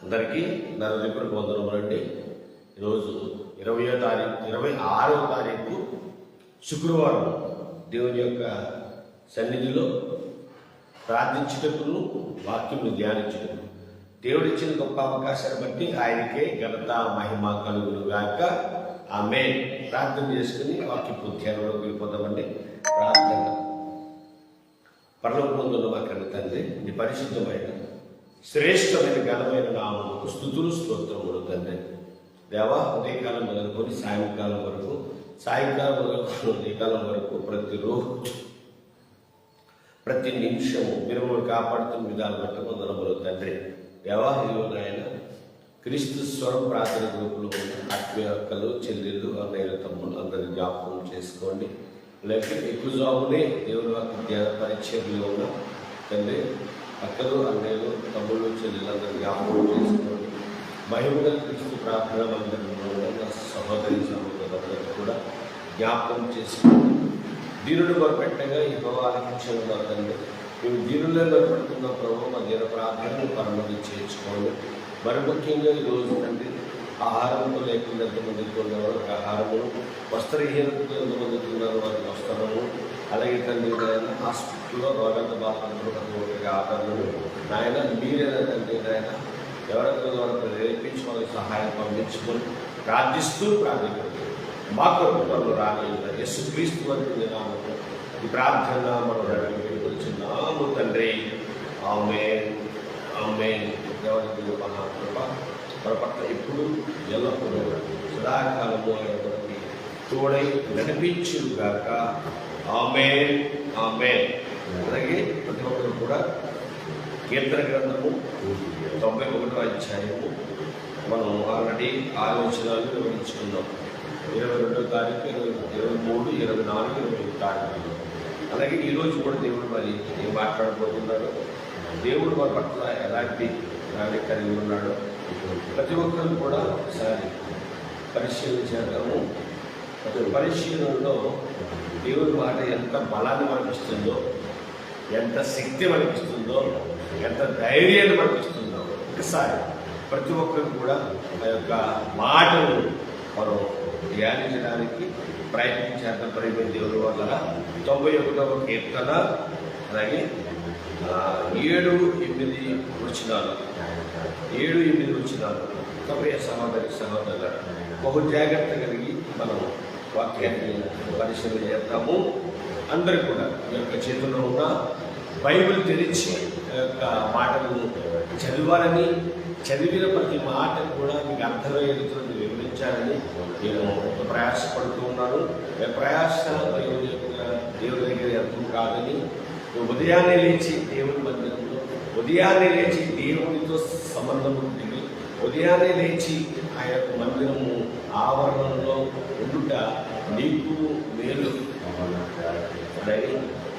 అందరికీ నా హృదయపూర్వక వందనములండి. ఈరోజు ఇరవయో తారీఖు ఇరవై ఆరో తారీఖు శుక్రవారం దేవుని యొక్క సన్నిధిలో ప్రార్థించుటకును వాక్యం ధ్యానించుటకు దేవుడిచ్చిన గొప్ప అవకాశాన్ని బట్టి ఆయనకే ఘనత మహిమ కలుగును గాక ఆమె ప్రార్థన చేసుకుని వాక్యపు ధ్యానంలోకి వెళ్ళిపోదామండి ప్రార్థన. పరలోకమందున్న మా కన్న తండ్రి నీ పరిశుద్ధమైన శ్రేష్టమైన ఘనమైన నామకు స్థుతులు స్తోత్రములు తండ్రి. దేవా ఉదయకాలం మొదలుకొని సాయంకాలం వరకు సాయంకాలం మొదలుకొని ఉదయకాలం వరకు ప్రతిరోజు ప్రతి నిమిషము మీరు కాపాడుతున్న విధానం బట్టి వందనములు తండ్రి. దేవా ఇదిగో నాయన క్రీస్తు స్వరం ప్రార్థన గ్రూపులో ఉన్న ఆత్మీయ అక్కలు చెల్లెళ్ళు అన్నయ్య తమ్ముళ్ళు అందరి జ్ఞాపకం చేసుకోండి. లేకపోతే ఎక్కువ జాబునే దేవుని వాక్య ధ్యాన పరిచయంలో ఉన్న తండ్రి అక్కలు అన్నయ్యలు తమ్ముళ్ళు చెల్లెలందరూ జ్ఞాపకం చేసుకోండి. మహిమగల క్రీస్తు ప్రార్థన మందిరంలో ఉన్న సహోదరి సహోదరులందరూ కూడా జ్ఞాపకం చేసుకోండి. దీనుడు మొరపెట్టగా ఈ భవాలకించిన తండ్రి. మేము దీనులే మొరపెడుతున్న ప్రభు మా దీన ప్రార్థనలు పరమతి చేర్చుకోండి. మరి ముఖ్యంగా ఈ రోజు తండ్రి ఆహారంతో లేకుండా ఎంతమందికి వారికి ఆహారము వస్త్రహీనతతో ఎంతమంది ఉన్నారు వారికి వస్త్రము. అలాగే తండ్రి హాస్పిటల్లో రోగాలతో బాధపడుతున్న ఆదరణలు నాయన మీరేనా తండ్రి నాయన? ఎవరైతే వారికి ప్రేరేపించి వారికి సహాయం పంపించుకొని ప్రార్థిస్తూ ప్రార్థించండి. మా కుటుంబంలో త్వరలో ఎస్ యస్సు క్రీస్తు వారి ఈ ప్రార్థన మనం వచ్చినాము తండ్రి. ఆమె ఆమె దేవతకు మహాకృప. మన పట్ల ఎప్పుడు ఎల్లప్పుడూ సదాకాలము అయినటువంటి తోడై నడిపించుగాక ఆమె ఆమె అలాగే ప్రతి ఒక్కరు కూడా కీర్తన గ్రంథము తొంభై ఒకటో అధ్యాయము మనం ఆల్రెడీ ఆలోచనలు వివరించుకున్నాం. ఇరవై రెండో తారీఖు ఇరవై ఇరవై మూడు ఇరవై నాలుగు ఇరవై ఐదు తారీఖులు అలాగే ఈరోజు కూడా దేవుడు మరి ఏం మాట్లాడబోతున్నాడు? దేవుడు మన పట్ల ఎలాంటి దాన్ని కలిగి ఉన్నాడో. ప్రతి ఒక్కరు కూడా ఒకసారి పరిశీలన చేద్దాము ప్రతి పరిశీలనలో దేవుడి మాట ఎంత బలాన్ని మనకిస్తుందో ఎంత శక్తి మనకిస్తుందో ఎంత ధైర్యాన్ని మనకిస్తుందో ఒకసారి ప్రతి ఒక్కరు కూడా ఆ యొక్క మాటను మనం ధ్యానించడానికి ప్రయత్నించేద్దాం ప్రేమ దేవుడి వల్ల తొంభై ఒకటవ కీర్తన. అలాగే ఏడు ఎనిమిది వచ్చినాలు ఏడు ఎనిమిది వచ్చినాలు కబయ్య సహోదరి సహోదరుల బహు జాగ్రత్త కలిగి మనం వాక్యాన్ని పరిశీలన చేద్దాము. అందరూ కూడా ఈ యొక్క చేతుల్లో ఉన్న బైబిల్ తెరిచి యొక్క మాటలను చదవాలని చదివిన ప్రతి మాట కూడా మీకు అర్థమయ్యేందుకు వివరించాలని నేను ప్రయాసపడుతూ ఉన్నాను. ప్రయాస దేవుని దేవుని దగ్గర అర్థం కాదని ఉదయాన్నే లేచి దేవుని మందిరంలో ఉదయాన్నే లేచి దేవునితో సంబంధం ఉంటుంది ఉదయాన్నే లేచి ఆ యొక్క మందిరము ఆవరణంలో ఉండుట నీకు మేలు.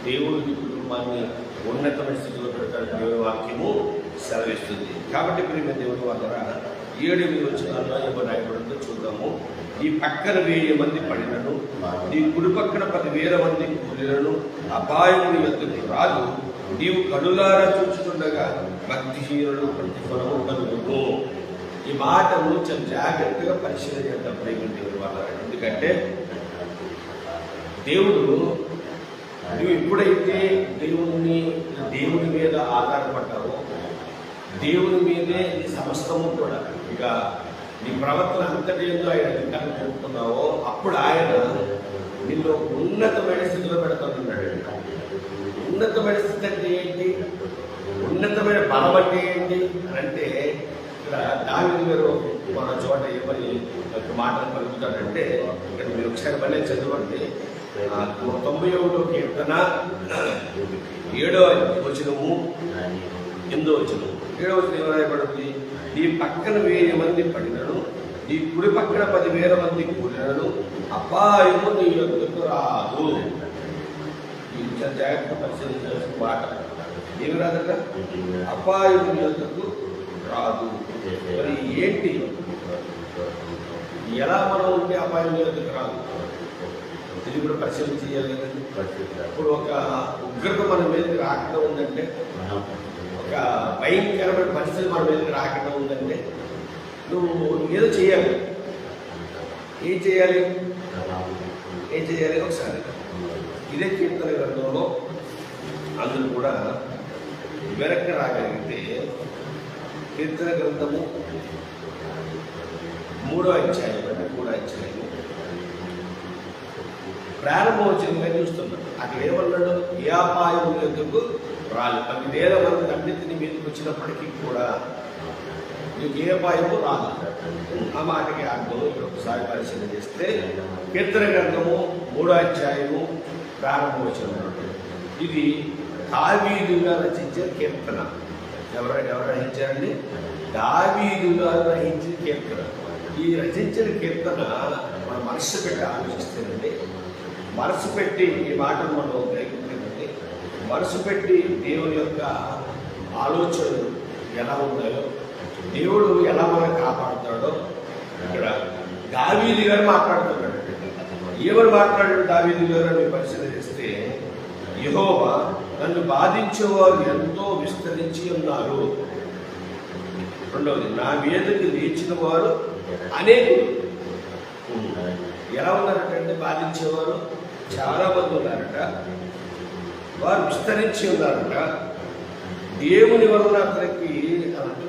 దేవుడి కుటుంబాన్ని ఉన్నతమైన స్థితిలో పెడతాడు దేవుని వాక్యము సెలవిస్తుంది. కాబట్టి ప్రేమ దేవుని వల్ల ఏడు ఎనిమిది వచ్చినాల్లో ఎవరు చూద్దాము. ఈ పక్కన వెయ్యి మంది పడినను నీ కుడి పక్కన పదివేల మంది కూలినను అపాయముని ఎందుకు రాదు? నీవు కనులారా చూచుతుండగా భక్తిహీనుడు ప్రతిఫలము కనుగొను ఈ మాటను చాలా జాగ్రత్తగా పరిశీలన చేద్దాం ప్రేమ ఎందుకంటే దేవుడు నువ్వు ఎప్పుడైతే దేవుని దేవుని మీద ఆధారపడ్డావో దేవుని మీదే సమస్తము కూడా ఇక నీ ప్రవర్తన అంతటి ఎందుకు ఆయన అధికారం చూపుతున్నావో అప్పుడు ఆయన నిన్ను ఉన్నతమైన స్థితిలో పెడతానున్నాడు ఉన్నతమైన స్థితి అంటే ఏంటి? ఉన్నతమైన బలం అంటే ఏంటి? అంటే ఇక్కడ దాని గారు మన చోట ఏమని మాటలు పలుకుతాడంటే ఇక్కడ మీరు ఒకసారి మళ్ళీ చదవండి. తొంభై ఒకటో కీర్తన ఏడో వచనము. ఎనిమిదో వచనము ఏడో వచనం ఏమైనా పడుతుంది నీ పక్కన వేరే మంది పడినాడు నీ కుడి పక్కన పదివేల మంది కూడినను అపాయము నీ ఎందుకు రాదు? ఈ జాగ్రత్త పరిశీలించాల్సిన మాట ఏమి రాదట అపాయం నీ ఎందుకు రాదు? మరి ఏంటి? ఎలా మనం ఉంటే అపాయం ఎందుకు రాదు? ఇది కూడా పరిశీలన చేయాలి కదండి ఇప్పుడు ఒక ఉగ్రత మన మీద రాకుండా ఉందంటే ఒక భయంకరమైన పరిస్థితి మన మీద రాకుండా ఉందంటే నువ్వు ఏదో చేయాలి. ఏం చేయాలి? ఏం చేయాలి? ఒకసారి. ఇదే కీర్తన గ్రంథంలో అందులో కూడా వెనక్కి రాగలిగితే కీర్తన గ్రంథము మూడో అధ్యాయం అంటే మూడో అధ్యాయం. ప్రారంభోచనంగా చూస్తున్నాడు. అక్కడ ఏమన్నాడు? ఏ అపాయం ఎందుకు రాదు పదివేల మంది అన్నింటిని మీదకి వచ్చినప్పటికీ కూడా నీకు ఏ రాదు. ఆ మాటకి అర్థం ఇక్కడ ఒకసారి పరిశీలన చేస్తే కీర్తన గ్రంథము మూడో అధ్యాయము ప్రారంభోచనం ఇది దావీదుగా రచించిన కీర్తన. ఎవరు ఎవరు రచించారండి? దావీదుగా రచించిన కీర్తన. ఈ రచించిన కీర్తన మన మనస్సు పెట్టి ఆలోచిస్తేనండి మనసు పెట్టి ఈ మాటను మనం గ్రహించండి మనసు పెట్టి దేవుని యొక్క ఆలోచనలు ఎలా ఉన్నాయో దేవుడు ఎలా మనం కాపాడుతాడో ఇక్కడ దావీది గారు మాట్లాడుతున్నాడు ఎవరు మాట్లాడాడు దావీది గారు అని పరిశీలన చేస్తే యెహోవా నన్ను బాధించేవారు ఎంతో విస్తరించి ఉన్నారు. రెండవది నా మీదకి లేచిన వారు అనేకులు. ఎలా ఉన్నారట బాధించేవారు చాలా మంది ఉన్నారట. వారు విస్తరించి ఉన్నారట. దేవుని వలన అతనికి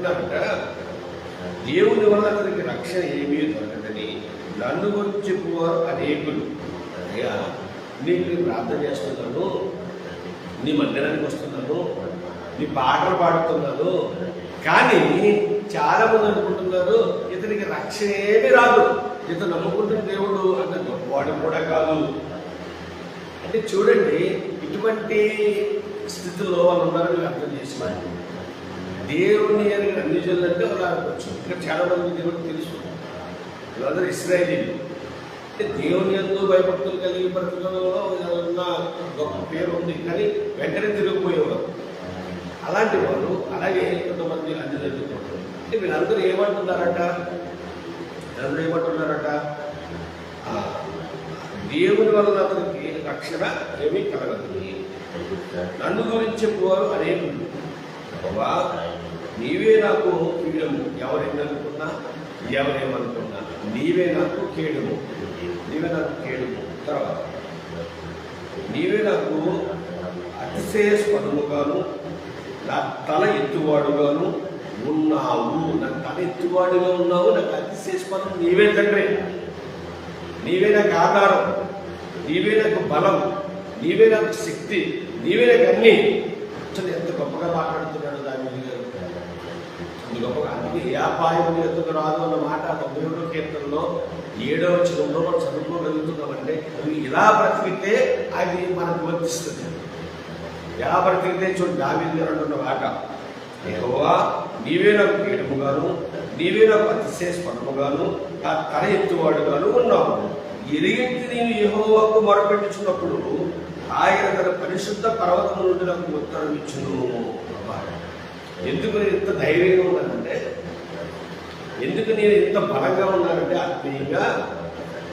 అంటున్నారట దేవుని వల్ల అతనికి రక్షణ ఏమీ దొరకదని నన్ను గురించి చెప్పువారు అనేకులు అయ్యా నీకు ప్రార్థన చేస్తున్నాను నీ మందిరానికి వస్తున్నాను నీ పాటలు పాడుతున్నాను. కానీ చాలా మంది అనుకుంటున్నారు ఇతనికి రక్షణ ఏమీ రాదు. ఇతను నమ్ముకుంటున్న దేవుడు అంటే గొప్పవాడు కూడా కాదు. అంటే చూడండి ఇటువంటి స్థితిలో వాళ్ళు ఉన్నారని అర్థం చేసుకోండి దేవుని అని అన్ని అంటే వాళ్ళు అనుకోవచ్చు ఇక్కడ చాలా మంది దేవుడు తెలుసు. వీళ్ళందరూ ఇస్రాయలీలు అంటే దేవుని ఎందు భయభక్తులు కలిగి బ్రతుకులలో ఉన్న గొప్ప పేరు ఉంది కానీ వెంటనే తిరిగిపోయేవారు. అలాంటి వాళ్ళు అలాగే కొంతమంది అన్ని జరుగుతుంటారు. అంటే వీళ్ళందరూ ఏమంటున్నారట? అందరూ ఏమంటున్నారట? దేవుని వలన అతనికి రక్షణ ఏమీ కలగదు. నన్ను గురించి చెప్పువారు అనేకులు. బాబా నీవే నాకు కీడము ఎవరేమనుకున్నా ఎవరేమనుకున్నా? నీవే నాకు కీడము. నీవే నాకు కీడము. తర్వాత నీవే నాకు అతిశయస్పదముగాను నా తల ఎత్తువాడుగాను ఉన్నావు. నా తల ఎత్తువాడుగా ఉన్నావు. నాకు అతిశయస్పదం నీవే తండ్రి. నీవే నాకు ఆధారం. నీవే నాకు బలం. నీవే నాకు శక్తి. నీవే నాకు అన్ని. ఎంత గొప్పగా మాట్లాడుతున్నావు. ఇది ఒక అందుకే ఏ అపాయం ఎందుకు రాదు అన్న మాట తొమ్మిదో కీర్తనలో ఏడో వచనంలో మనం చదువుకోగలుగుతున్నామంటే నువ్వు ఇలా బ్రతికితే అది మనకు వర్తిస్తుంది. ఎలా బ్రతికితే చూడు దావీదు గారు అంటున్న మాట యహోవా నీవే నాకు కీడముగాను నీవే నాకు అతిశేషపడముగాను నా తల ఎత్తువాడుగాను ఉన్నావు. ఎరిగింటి నేను యెహోవాకు మొరపెట్టుచున్నప్పుడు ఆయన తన పరిశుద్ధ పర్వతం నుండి నాకు ఉత్తరం ఇచ్చును. ఎందుకు నేను ఇంత ధైర్యంగా ఉన్నానంటే ఎందుకు నేను ఇంత బలంగా ఉన్నానంటే ఆత్మీయంగా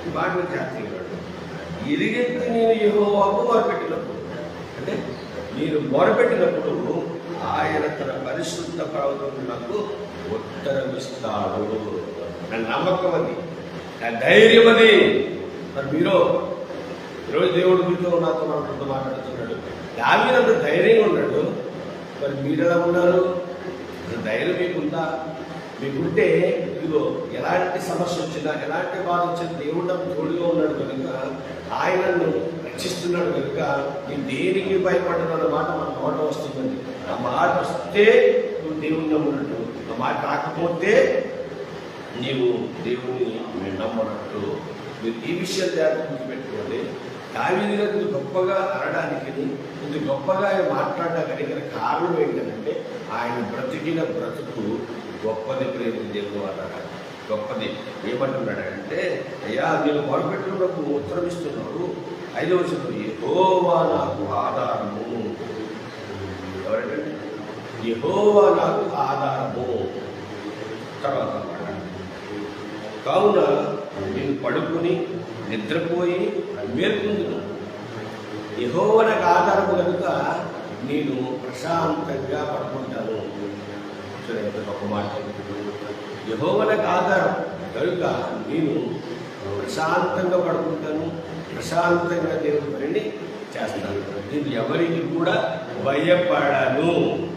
ఈ మాట జాతీయుడు ఎరిగెత్తి నేను యహోవాకు మొరపెట్టినప్పుడు అంటే నేను మొరపెట్టినప్పుడు ఆయన తన పరిశుద్ధ పర్వతం నాకు ఉత్తరమిస్తాడు నా నమ్మకం అది. నా ధైర్యం అది. మరి మీరు ఈరోజు దేవుడు మీతో నాతో మనతో మాట్లాడుతున్నాడు. అంత ధైర్యంగా ఉన్నాడు. మరి మీరు ఎలా ఉన్నారు? అసలు ధైర్యం మీకుందా? మీకుంటే ఇదిగో ఎలాంటి సమస్య వచ్చినా ఎలాంటి బాధ వచ్చినా దేవుడు తోడుగా ఉన్నాడు కనుక ఆయనను రక్షిస్తున్నాడు కనుక నేను దేనికి భయపడ్డాడు మాట మన నోట వస్తుందండి. ఆ మాట వస్తే నువ్వు దేవుణ్ణి నమ్మున్నట్టు ఆ మాట రాకపోతే నీవు దేవుణ్ణి నమ్మనట్టు. మీరు ఈ విషయం జాగ్రత్త పెట్టుకోండి. దావిని గారు గొప్పగా అనడానికి ఇంత గొప్పగా ఆయన మాట్లాడడానికి కారణం ఏంటంటే ఆయన బ్రతికిన బ్రతుకు గొప్పది ప్రేమ దేవుడు అన్నాడు. గొప్పది. ఏమంటున్నాడంటే అయ్యా నేను మొదలుపెట్టినప్పుడు ఉత్తరమిస్తున్నాడు ఐదవ వచనం యెహోవా నాకు ఆధారము. ఎవరంటే ఎహోవా నాకు ఆధారము. తర్వాత కావున నేను పడుకుని నిద్రపోయి మేల్కొందును నాకు ఆధారము కనుక నేను ప్రశాంతంగా పడుకుంటాను ఎంత గొప్ప మాట యహోవనకు ఆధారం. కనుక నేను ప్రశాంతంగా పడుకుంటాను ప్రశాంతంగా దేవుని పనిని చేస్తాను. నేను ఎవరికి కూడా భయపడను.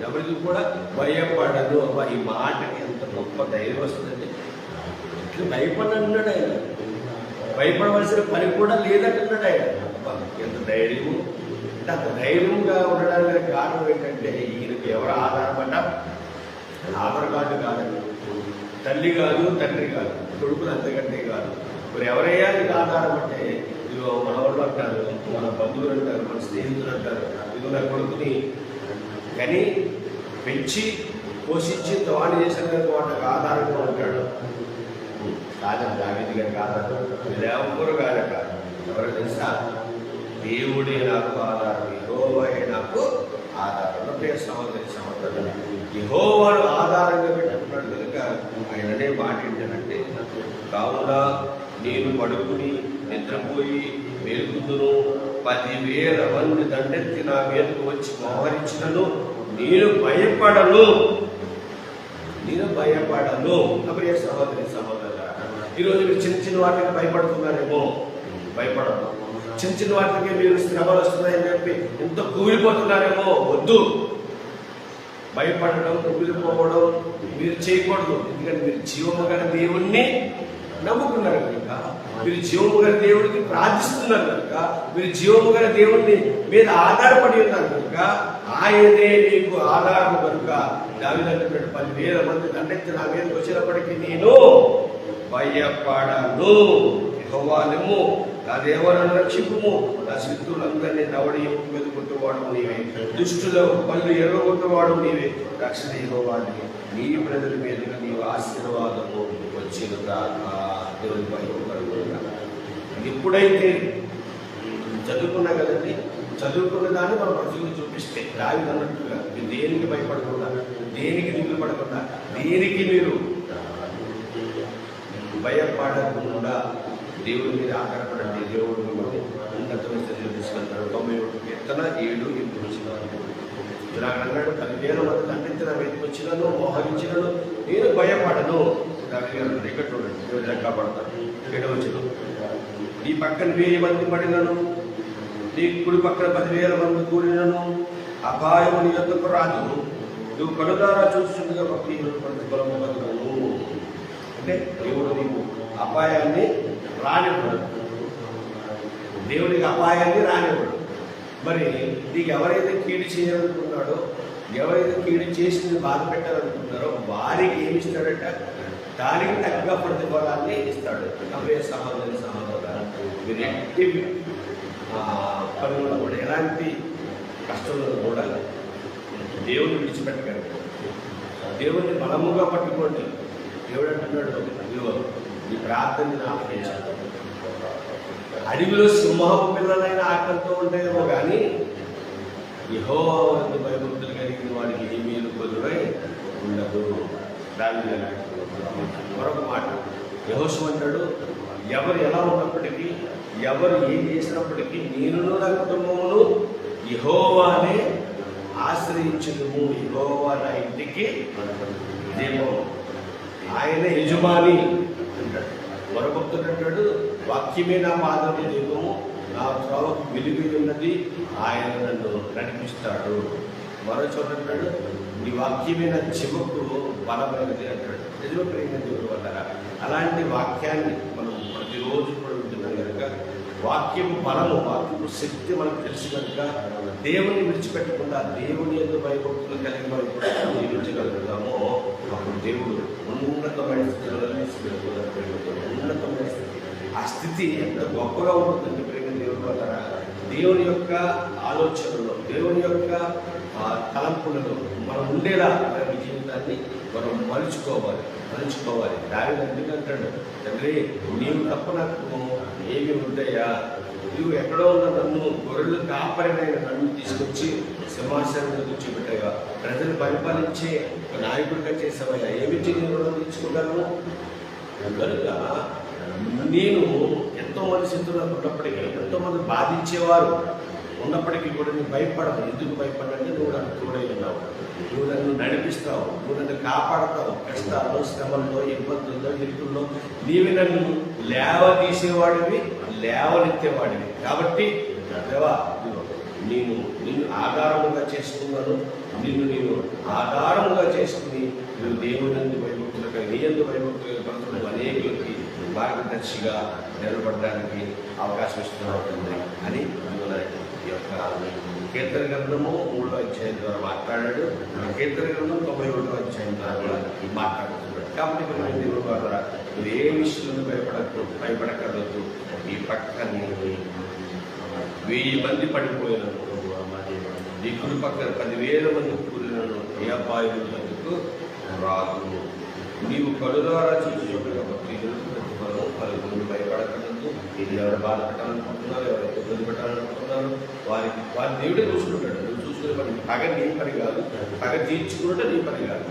ఎవరికి కూడా భయపడను. ఈ మాటకి ఎంత గొప్ప ధైర్యం వస్తుందండి. ఇట్లా భయపడన్నాడు ఆయన? భయపడవలసిన పని కూడా లేదంటున్నాడు ఆయన. ఎంత ధైర్యము. అంటే అంత ధైర్యంగా ఉండడానికి కారణం ఏంటంటే ఈయనకి ఎవరు ఆధారపడ్డా? ఆధార్ కార్డు కాదండి. తల్లి కాదు తండ్రి కాదు కొడుకులు అంతకంటే కాదు. మరి ఎవరయ్యా నీకు ఆధారపడితే ఇదిగో మన వాళ్ళు అంటారు మన బంధువులు అంటారు మన స్నేహితులు అంటారు ఇదిగో నా కొడుకుని కానీ పెంచి పోషించి తోడు చేసిన వాళ్ళకి ఆధారంగా ఉంటాడు. కాదండి దావిది గారికి ఆధారం వీళ్ళెవ్వరు కాదు. ఎవరు తెలుసా? దేవుడే నాకు ఆధారం యహోవే నాకు ఆధారం ప్రియ సహోదరి సహోదరులు యహోవాను ఆధారంగా పెట్టుకున్నాడు కనుక ఆయననే మాట ఏంటంటే కావున నేను పడుకుని నిద్రపోయి మేలుకుందును పదివేల మంది దండెత్తి నా మీదకు వచ్చి మోహరించినను నేను భయపడను. నేను భయపడను. నా ప్రియ సహోదరి సహోదరు ఈరోజు మీరు చిన్న చిన్న వాటికి భయపడుతున్నారేమో? భయపడదు చిన్న చిన్న వాటికి మీరు శ్రమలు వస్తున్నాయని చెప్పి ఎంత కూలిపోతున్నారేమో వద్దు. భయపడడం కుమిలిపోవడం మీరు చేయకూడదు. ఎందుకంటే మీరు జీవము గల దేవుణ్ణి నమ్ముకున్నారు కనుక మీరు జీవము గల దేవుడికి ప్రార్థిస్తున్నారు కనుక మీరు జీవము గల దేవుణ్ణి మీద ఆధారపడి ఉన్నారు కనుక ఆయనే మీకు ఆధారము కనుక. దావిదంటున్నాడు పదివేల మంది దండెత్తి నా మీదకి వచ్చినప్పటికీ నేను భయపడను. యెహోవానిమ్ము నా దేవరను రక్షిపుము. నా శత్రులందరినీ దవడి ఎప్పు మీద కొట్టువాడు నీవే. దుష్టుల పళ్ళు ఎర్రగొట్టువాడు నీవే. రక్షణ యెహోవాని. నీ ప్రజల మీదుగా నీవు ఆశీర్వాదము వచ్చిన దాకా దేవుని ఎప్పుడైతే చదువుకున్నా కదండి చదువుకున్న దాన్ని మనం ప్రజలకు చూపిస్తే రావి అన్నట్టుగా మీరు దేనికి భయపడకుండా దేనికి దిగులు పడకుండా దేనికి మీరు భయపడకుండా దేవుడి మీద ఆధారపడండి. దేవుడు మిమ్మల్ని ఉన్నతమైన స్థితిలో తీసుకెళ్తాడు తొంభై ఒకటి కీర్తన ఏడు ఎనిమిది వచ్చిన ఇలా అన్నాడు పదివేల మంది దండించిన వెతికి వచ్చినను మోహరించినను నేను భయపడను. దానికి ఇక్కడ చూడండి దేవుడు ఇలా కాపాడతాడు? వచ్చిన నీ పక్కన వెయ్యి మంది పడినను నీ కుడి పక్కన పదివేల మంది కూడినను అపాయము నీ యొక్కకు రాదు. నువ్వు కనుదారా చూస్తుండగా భక్తి ప్రతిఫలము అంటే దేవుడు నీకు అపాయాన్ని రానివ్వడు. దేవుడికి అపాయాన్ని రానివ్వడు. మరి నీకు ఎవరైతే కీడు చేయాలనుకున్నాడో ఎవరైతే కీడు చేసి బాధ పెట్టాలనుకుంటున్నారో వారికి ఏమి ఇస్తాడంట దానికి తగ్గ ప్రతిఫలాన్ని ఇస్తాడు. అవే సహోదరి సహోదరు మీరు ఎట్టి ఆ, కూడా ఎలాంటి కష్టంలో కూడా దేవుని విడిచిపెట్టగలరు దేవుణ్ణి బలముగా పట్టుకోండి. దేవుడు అంటున్నాడు ఇదిగో ఈ ప్రార్థనని ఆలకించాడు అడవిలో సింహపు పిల్లలైన ఆకలితో ఉంటాయేమో కానీ యహోవాన్ని భయభక్తులు కలిగిన వాడికి ఏ మేలు కొదురై ఉండదు దాని మరొక మాట. యహోషు అంటాడు ఎవరు ఎలా ఉన్నప్పటికీ ఎవరు ఏం చేసినప్పటికీ నేను నా కుటుంబమును యహోవానే ఆశ్రయించదుము. యహోవా నా ఇంటికి దీపం ఆయన యజమాని వరభక్తుడు అంటాడు వాక్యమే నా పాదము దీపము నా త్రోవకు వెలుగు ఉన్నది ఆయన నన్ను నడిపిస్తాడు. మరో చోట అంటాడు నీ వాక్యమైన చెమకు బలమైనది అంటాడు. నిజమే ప్రేమ దేవుడు వల్ల అలాంటి వాక్యాన్ని మనం ప్రతిరోజు కూడా వింటున్నాం కనుక వాక్యము బలము వాక్యము శక్తి మనకు తెలుసు కనుక దేవుని విడిచిపెట్టకుండా దేవుని ఎందుకు భయభక్తులు కలిగి మనం కూడా జీవించగలుగుతామో అప్పుడు దేవుడు ఉన్నతమైన స్థితిలో తీసుకెళ్ళిపోతాడు ఉన్నతమైన ఆ స్థితి ఎంత గొప్పగా ఉంటుందంటే ప్రేమ దేవుడు వల్ల దేవుని యొక్క ఆలోచనలో దేవుని యొక్క తలంపులలో మనం ఉండేలా మన జీవితాన్ని మనం మలుచుకోవాలి మలుచుకోవాలి. దాని ఎందుకంటాడు తండ్రి నీవు తప్ప నాకు ఏమి ఉంటాయా నువ్వు ఎక్కడో ఉన్న నన్ను గొర్రెలు కాపరినైన నన్ను తీసుకొచ్చి సింహాసనం మీద ప్రజలు పరిపాలించే ఒక నాయకుడిగా చేసావయ్యా ఏమి నేను తీసుకున్నాను కనుక నేను ఎంతో మంది స్థితిలో ఉన్నప్పటికీ ఎంతో మంది బాధించేవారు ఉన్నప్పటికీ కూడా నేను భయపడను. ఎందుకు భయపడంటే నువ్వు నన్ను తోడై ఉన్నావు. నువ్వు నన్ను నడిపిస్తావు. నువ్వు నన్ను కాపాడతావు. కష్టాల్లో శ్రమల్లో ఇబ్బందుల్లో ఇరుకుల్లో నీవి నన్ను లేవదీసేవాడివి లేవనెత్తేవాడివి. కాబట్టి దేవా నేను నిన్ను ఆధారముగా చేసుకున్నాను. నిన్ను నేను ఆధారముగా చేసుకుని నువ్వు దేవుని భయభక్తులకు నీ ఎందు భయభక్తులు అనేకులకి మార్గదర్శిగా నిలబడడానికి అవకాశం ఇస్తున్నట్టుంది అని ఇదిగో ఈ యొక్క కీర్తన గ్రంథము మూడో అధ్యాయం ద్వారా మాట్లాడాడు. కీర్తన గ్రంథం తొంభై ఒకటో అధ్యాయం ద్వారా కూడా మాట్లాడుతున్నాడు. కాబట్టి మనం దేవుడు ద్వారా మీరు ఏ విషయంలో భయపడకు భయపడకూడదు ఈ పక్కని వెయ్యి మంది పడిపోయినారు ఈ కుడి పక్కన పదివేల మంది కూలినను ఏ అబ్బాయి అందుకు రాదు. నీవు ఉంటాయి కాబట్టి భక్తులు పలువురు భయపడకండి ఇది ఎవరు బాధపెట్టాలనుకుంటున్నారు ఎవరు ఇబ్బంది పెట్టాలనుకుంటున్నారు వారి వారి దేవుడే చూసుకుంటాడు. నువ్వు చూసుకునే పని పగ నీ పని కాదు పగ తీర్చుకుంటే నీ పని కాదు.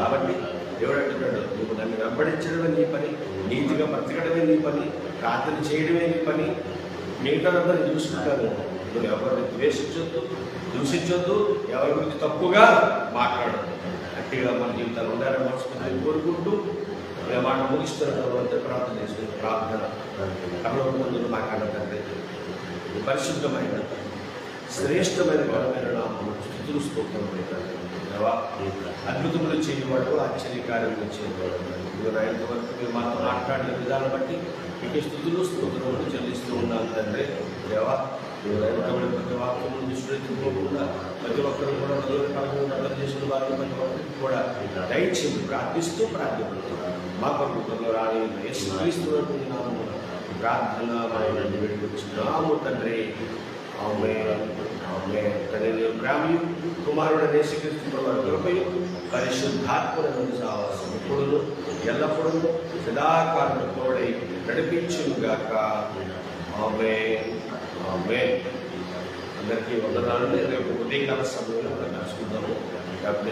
కాబట్టి దేవుడు అంటున్నాడు నువ్వు నన్ను వెంబడించడమే నీ పని నీతిగా బ్రతకడమే నీ పని ప్రార్థన చేయడమే నీ పని మిగతాదంతా చూసుకుంటాను. నువ్వు ఎవరిని ద్వేషించొద్దు దూషించొద్దు ఎవరి గురించి తప్పుగా మాట్లాడద్దు. గట్టిగా మన జీవితాలు ఉండాలని మనసుకుంటే కోరుకుంటూ మాట ముగిస్తున్నాను అంతే ప్రార్థన చేసుకుని ప్రార్థన కమలమందులు మాట్లాడ తండ్రి పరిశుద్ధమైన శ్రేష్టమైన ఘనమైన నామము స్థుతులు స్తోత్రములు అద్భుతములు చేయవాడు ఆశ్చర్యకార్యములు చేయవాడు మీరు ఆయన వరకు మీరు మాతో మాట్లాడిన విధానం బట్టి మీకు స్థుతులు స్తోత్రములు చెల్లిస్తూ ఉన్నాను తండ్రి దేవా మీరు వెంటబడి ప్రతి వాక్యము నిష్ఠించుకోకుండా ప్రతి ఒక్కరు కూడా నలుగురు పదకొండు అర్థం చేసిన వారిని ప్రతి ఒక్కరికి కూడా దయచేసి ప్రార్థిస్తూ ప్రార్థిస్తున్నాం మా కొరకు త్వరలో రాని యేసుక్రీస్తున్నటువంటి నామము ప్రార్థన మనం వేడుకొచ్చున్నాము తండ్రి. ఆమె ఆమె తండ్రి నీ కుమారుడు నేసుక్రీస్తు కృపయు పరిశుద్ధాత్మను సావాసం ఇప్పుడు ఎల్లప్పుడూ సదాకాలం తోడై నడిపించుగాక ఆమె ఆమె అందరికీ వందనాలు రేపు ఉదయకాల సమయంలో మనం కలుసుకుందాము God bless you.